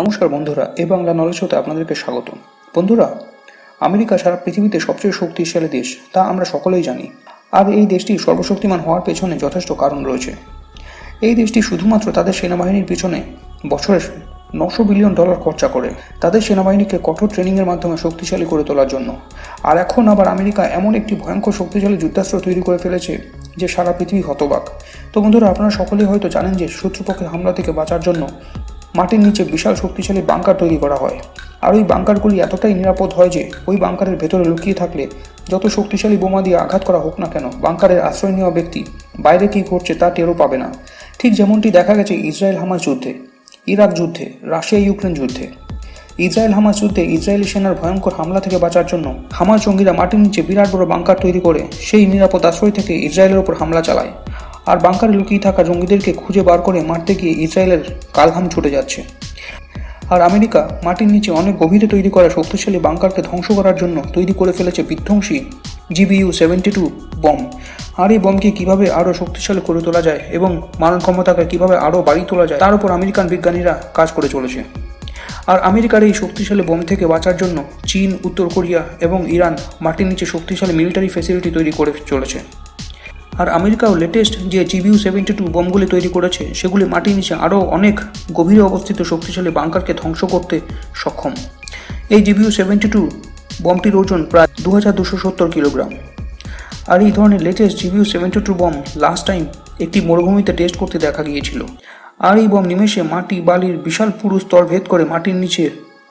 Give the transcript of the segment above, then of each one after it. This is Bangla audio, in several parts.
নমস্কার বন্ধুরা, এ বাংলা নলেজ হতে আপনাদেরকে স্বাগত বন্ধুরা, আমেরিকা সারা পৃথিবীতে সবচেয়ে শক্তিশালী দেশ, তা আমরা সকলেই জানি। আর এই দেশটি সর্বশক্তিমান হওয়ার পেছনে যথেষ্ট কারণ রয়েছে। এই দেশটি শুধুমাত্র তাদের সেনাবাহিনীর পিছনে বছরে নশো বিলিয়ন ডলার খরচা করে। তাদের সেনাবাহিনীকে কঠোর ট্রেনিংয়ের মাধ্যমে শক্তিশালী করে তোলার জন্য। আর এখন আবার আমেরিকা এমন একটি ভয়ঙ্কর শক্তিশালী যুদ্ধাস্ত্র তৈরি করে ফেলেছে, যে সারা পৃথিবী হতবাক। তো বন্ধুরা, আপনারা সকলেই হয়তো জানেন যে শত্রুপক্ষের হামলা থেকে বাঁচার জন্য মাটির নিচে বিশাল শক্তিশালী বাংকার তৈরি করা হয়। আর ওই বাংকারগুলি এতটাই নিরাপদ হয় যে, ওই বাংকারের ভেতরে লুকিয়ে থাকলে যত শক্তিশালী বোমা দিয়ে আঘাত করা হোক না কেন, বাংকারের আশ্রয় নেওয়া ব্যক্তি বাইরে কী ঘটছে তা টেরও পাবে না। ঠিক যেমনটি দেখা গেছে ইসরায়েল হামাস যুদ্ধে, ইরাক যুদ্ধে রাশিয়া ইউক্রেন যুদ্ধে। ইসরায়েল হামাস যুদ্ধে ইসরায়েলি সেনার ভয়ঙ্কর হামলা থেকে বাঁচার জন্য হামাস জঙ্গিরা মাটির নিচে বিরাট বড় বাংকার তৈরি করে সেই নিরাপদ আশ্রয় থেকে ইসরায়েলের ওপর হামলা চালায়। আর বাংকারে লুকিয়ে থাকা জঙ্গিদেরকে খুঁজে বার করে মারতে গিয়ে ইসরায়েলের কালঘাম ছুটে যাচ্ছে। আর আমেরিকা মাটির নিচে অনেক গভীরে তৈরি করা শক্তিশালী বাংকারকে ধ্বংস করার জন্য তৈরি করে ফেলেছে বিধ্বংসী জিবিইউ সেভেন্টি টু বম। আর এই বমকে কীভাবে আরও শক্তিশালী করে তোলা যায় এবং মারণ ক্ষমতাকে কীভাবে আরও বাড়িয়ে তোলা যায়, তার উপর আমেরিকান বিজ্ঞানীরা কাজ করে চলেছে। আর আমেরিকার এই শক্তিশালী বম থেকে বাঁচার জন্য চীন, উত্তর কোরিয়া এবং ইরান মাটির নিচে শক্তিশালী মিলিটারি ফ্যাসিলিটি তৈরি করে চলেছে। আর আমেরিকাও লেটেস্ট যে জিবিউ সেভেন্টি টু বোমগুলি তৈরি করেছে, সেগুলি মাটির নিচে আরও অনেক গভীরে অবস্থিত শক্তিশালী বাংকারকে ধ্বংস করতে সক্ষম। এই জিবিউ সেভেন্টি টু বমটির ওজন প্রায় দু হাজার দুশো সত্তর কিলোগ্রাম। আর এই ধরনের latest GBU seventy two bomb last time একটি মরুভূমিতে টেস্ট করতে দেখা গিয়েছিল। আর এই বম নিমেষে মাটি, বালির বিশাল পুরু স্তর ভেদ করে মাটির নিচে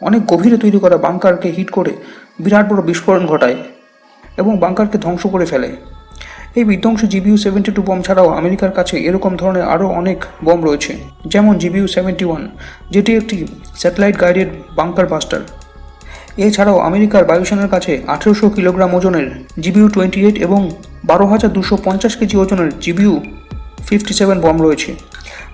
অনেক গভীরে তৈরি করা বাংকারকে হিট করে বিরাট বড় বিস্ফোরণ ঘটায় এবং বাংকারকে ধ্বংস করে ফেলে। এই বিধ্বংসী জিবিউ সেভেন্টি টু বোম ছাড়াও আমেরিকার কাছে এরকম ধরনের আরও অনেক বোম রয়েছে, যেমন জিবিউ সেভেন্টি ওয়ান, যেটি একটি স্যাটেলাইট গাইডেড বাংকার বাস্টার। এছাড়াও আমেরিকার বায়ুসেনার কাছে আঠেরোশো কিলোগ্রাম ওজনের জিবিউ টোয়েন্টি এইট এবং বারো হাজার দুশো পঞ্চাশ কেজি ওজনের জিবিউ ফিফটি সেভেন বম রয়েছে,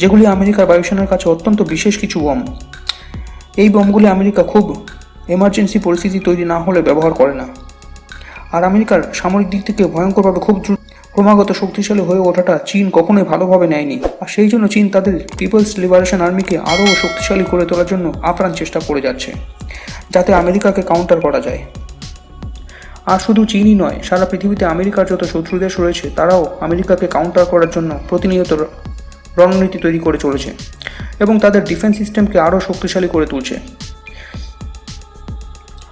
যেগুলি আমেরিকার বায়ুসেনার কাছে অত্যন্ত বিশেষ কিছু বম। এই বমগুলি আমেরিকা খুব এমার্জেন্সি পরিস্থিতি তৈরি না হলে ব্যবহার করে না। আর আমেরিকার সামরিক দিক থেকে ভয়ঙ্করভাবে খুব দ্রুত ক্রমাগত শক্তিশালী হয়ে ওঠাটা চীন কখনোই ভালোভাবে নেয়নি। আর সেই জন্য চীন তাদের পিপলস লিবারেশন আর্মিকে আরও শক্তিশালী করে তোলার জন্য আপ্রাণ চেষ্টা করে যাচ্ছে, যাতে আমেরিকাকে কাউন্টার করা যায়। আর শুধু চীনই নয়, সারা পৃথিবীতে আমেরিকার যত শত্রু দেশ রয়েছে, তারাও আমেরিকাকে কাউন্টার করার জন্য প্রতিনিয়ত রণনীতি তৈরি করে চলেছে এবং তাদের ডিফেন্স সিস্টেমকে আরও শক্তিশালী করে তুলছে।